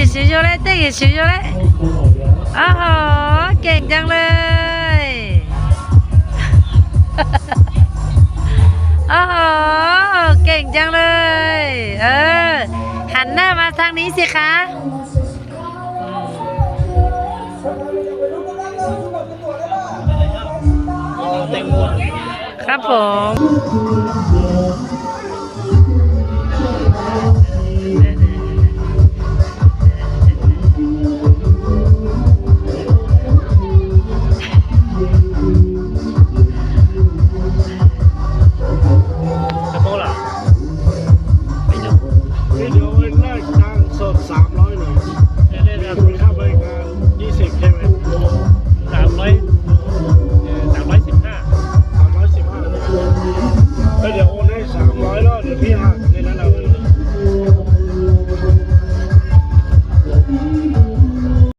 ชิชิโยเลยเต้ชิชิโยเลยโอ้โหเก่งจังเลยโอ้โหเก่งจังเลย เออ หันหน้ามาทางนี้สิคะเต็มหมครับผม เดี๋ยวโอนให้สามร้อยแล้วเดี๋ยวพี่หักในนั้นเอา